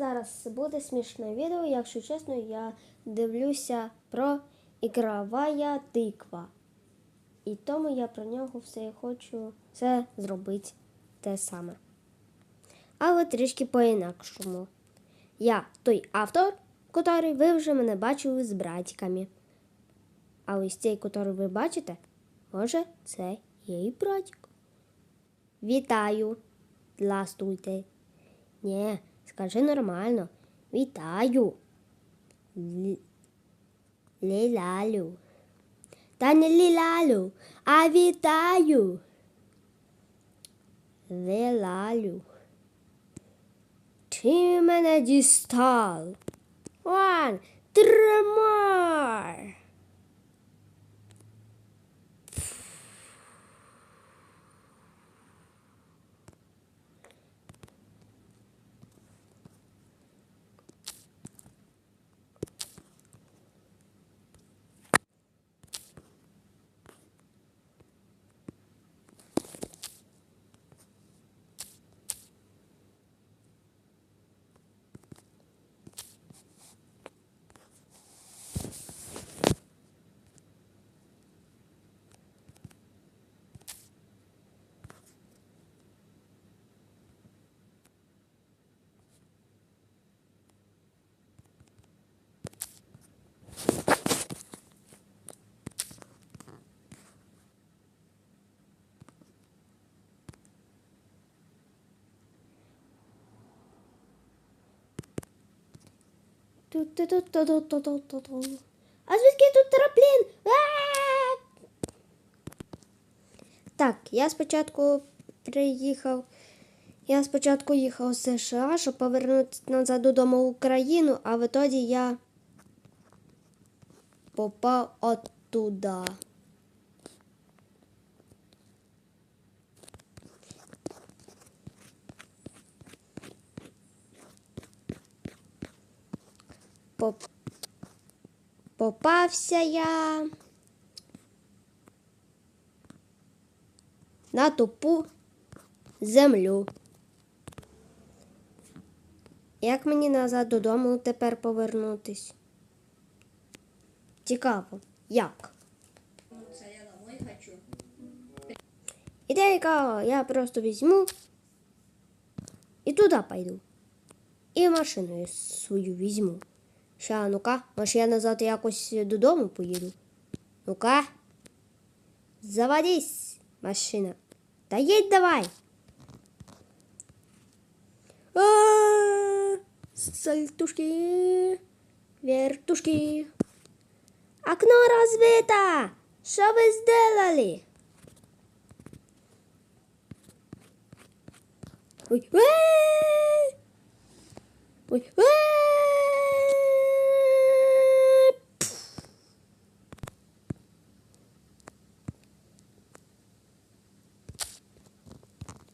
зараз буде смішне відео. Якщо чесно, я дивлюся про ігрова тиква. І тому я про нього все хочу це зробити те саме. Але трішки по-інакшому. Я той автор, який ви вже мене бачили з братиками. А ось цей, який ви бачите, може, це і братик. Вітаю. Здравствуйте. Ні, скажи нормально. Вітаю. Л- Лілалю. Та не лілалю, а вітаю. Лілалю. Ти мене дістав. Ван, тримай. Ту-ту-ту-ту-ту-ту-ту-ту. А звідки тут траплін? Так, я спочатку приїхав. Я спочатку їхав з США, щоб повернутися назад додому в Україну, а в ітоді я попав оттуда. Поп... Попався я на тупу землю. Як мені назад додому тепер повернутись? Цікаво, як? Ідейка, я просто візьму і туди пойду. І машину свою візьму. Ща, ну-ка, може я назад якось додому поїду. Ну-ка. Заводись, машина. Та їдь давай. А, Сальтушки, вертушки. Окно разбито. Что вы сделали? Ой, Эй! Ой, Эй!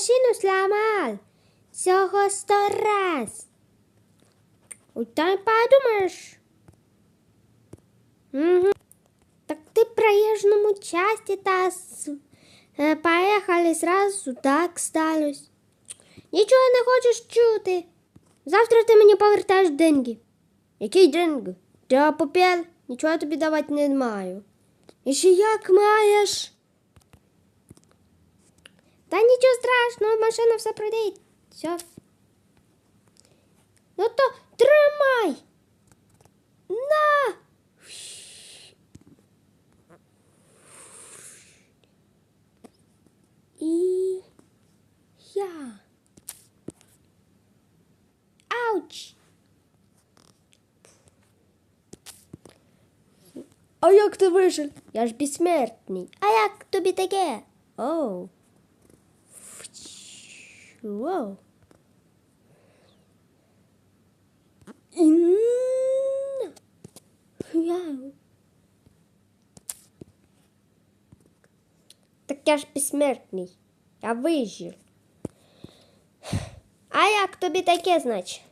машину сломал. Всього сто раз. Ой, Та подумаєш. Угу. Так часті та с- е, поїхали сразу сюди сталось. Нічого не хочеш чути. Завтра ти мені повертаєш деньги. Який деньги? Ти попел? Нічого тобі давати не маю. І ще як маєш? Та нічого страшного, машина все пройде. Все. Ну то тримай. На. І я. Ауч. А як ти вижив? Я ж безсмертний. А як тобі таке? Оу. Воу. М. Яу. Так я ж безсмертний. Я вижив. А як тобі таке, значить?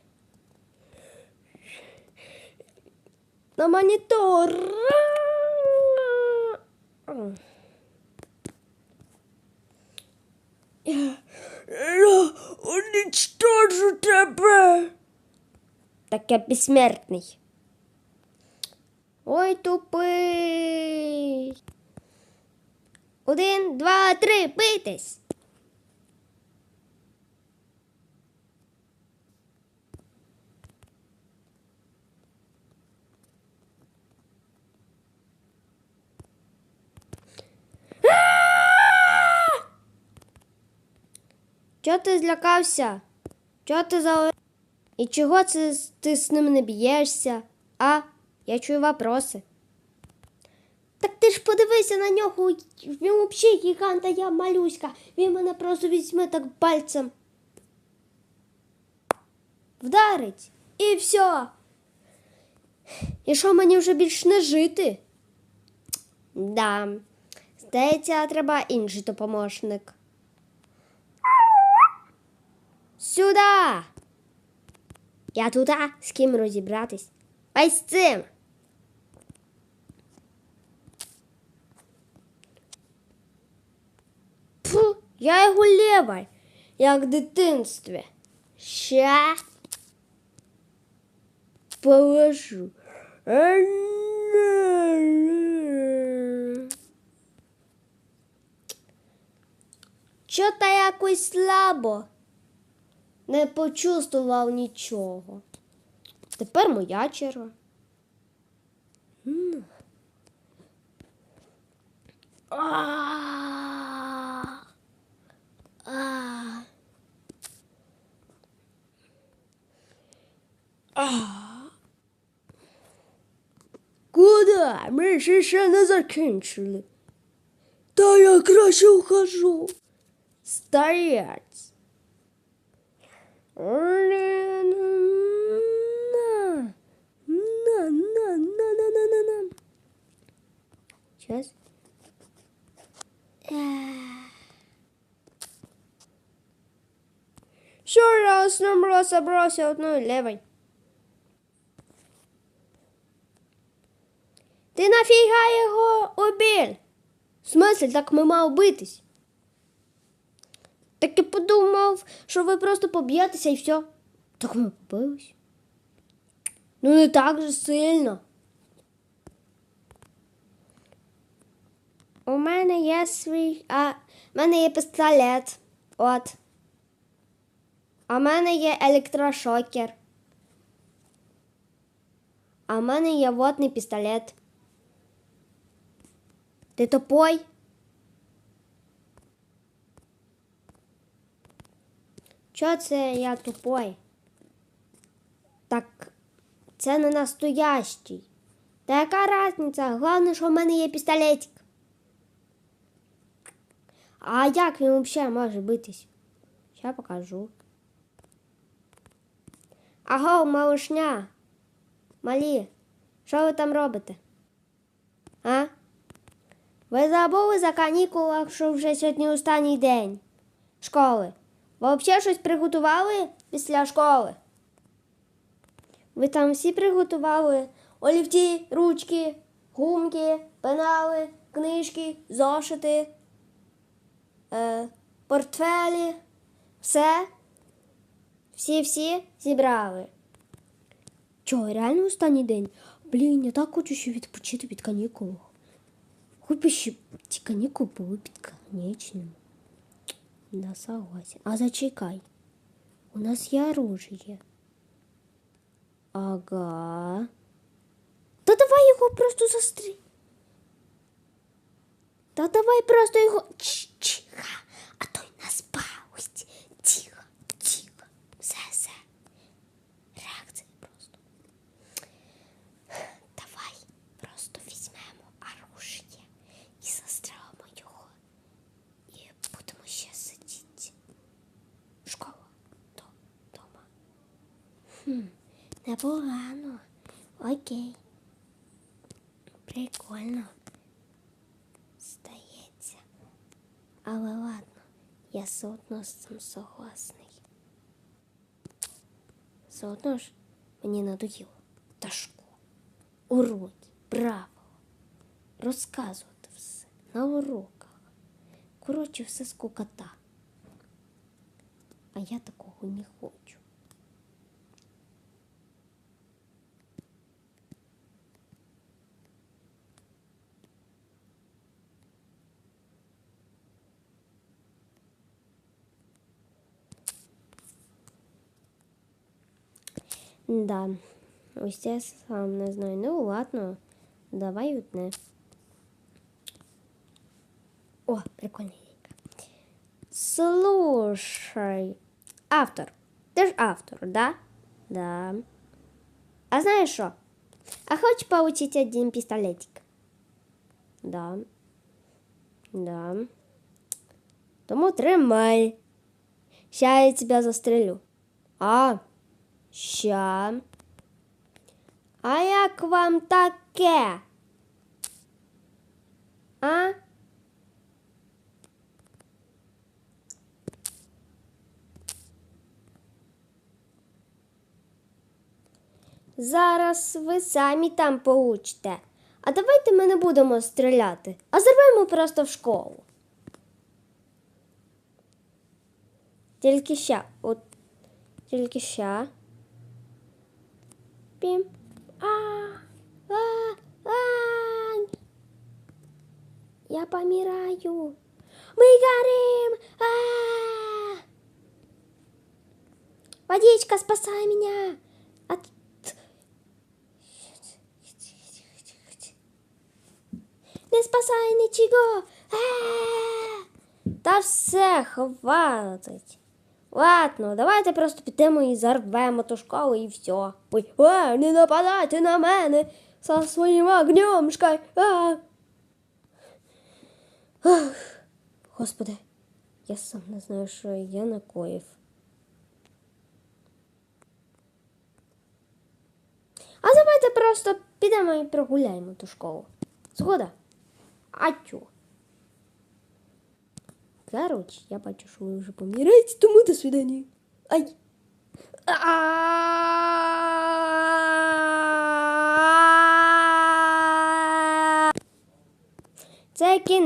На монітор. Я, я уничтожу тебе. Так я безсмертний. Ой, тупий. Один, два, три, бийтесь. Чого ти злякався? Чого ти за... І чого це ти з ним не б'єшся? А, я чую вопроси. Так ти ж подивися на нього. Він взагалі гігант, а я малюська. Він мене просто візьме так пальцем. Вдарить. І все. І що мені вже більш не жити? Да. Здається, треба інший допоможник. Сюда. Я туди з ким розібратись. Ось з цим. Фу, я його левай, як в дитинстві. Ща положу. Чо-то якось слабо. Не почувствував нічого. Тепер моя черга. Куда? Ми ж ще не закінчили. Та я краще ухожу. Стоять. На, на, на, на, на, на, на, на. Сейчас. Все раз номер собрался одной левой. Ти нафіга його убив? В смысле, так ми мав битись? Так і подумав, що ви просто поб'єтеся і все. Так ми побились. Ну не так же сильно. У мене є свій. А в мене є пістолет. От. А в мене є електрошокер. А в мене є водний пістолет. Ти тупой? Чого це я тупой? Так це не настоящий. Та яка різниця? Головне, що в мене є пістолетик. А як він взагалі може битись? Ща покажу. Аго, малышня. Малі, що ви там робите? А? Ви забули за канікулах, що вже сьогодні останній день школи. Взагалі щось приготували після школи? Ви там всі приготували олівці, ручки, гумки, пенали, книжки, зошити, е, портфелі. Все? Всі-всі зібрали. Чого, реально останній день? Блін, я так хочу ще відпочити від канікул. Хоч би ще ці канікули були підконечними. Да, согласен. А зачекай. У нас є оружие. Ага. Та давай його просто застри. Та давай просто його. Ч- Тихо, а то й нас пасть. Хм, непогано. Окей. Прикольно. Здається. Але ладно, я все з цим согласний. Все ж мені надоїло. Та школа. Уроки, правила. Розказувати все на уроках. Коротше, все скукота. А я такого не хочу. Да, ось я сам не знаю. Ну ладно, давай утне. О, прикольна ідейка. Слушай, автор. Ти ж автор, да? Да. А знаєш що? А хочеш получить один пістолетик? Да. Да. Тому тримай. Ща я тебя застрелю. А, ща. А як вам таке? А? Зараз ви самі там получите. А давайте ми не будемо стріляти, а зриваємо просто в школу. Тільки ща. От тільки ща. Пім. А, а, а. Я помираю. Мы горим. А! Водичка, спасай меня. От... Не спасай нічого. А! Та все, хватить. Ладно, давайте просто підемо і зарвемо ту школу і все. Ой, а, не нападайте на мене со своїм огнем, шкай. А! Ах, Господи, я сам не знаю, що я накоїв. А давайте просто підемо і прогуляємо ту школу. Згода? А чо? Короче, я бачу, що ви вже помираєте, тому до свидання. Ай. Це кінець.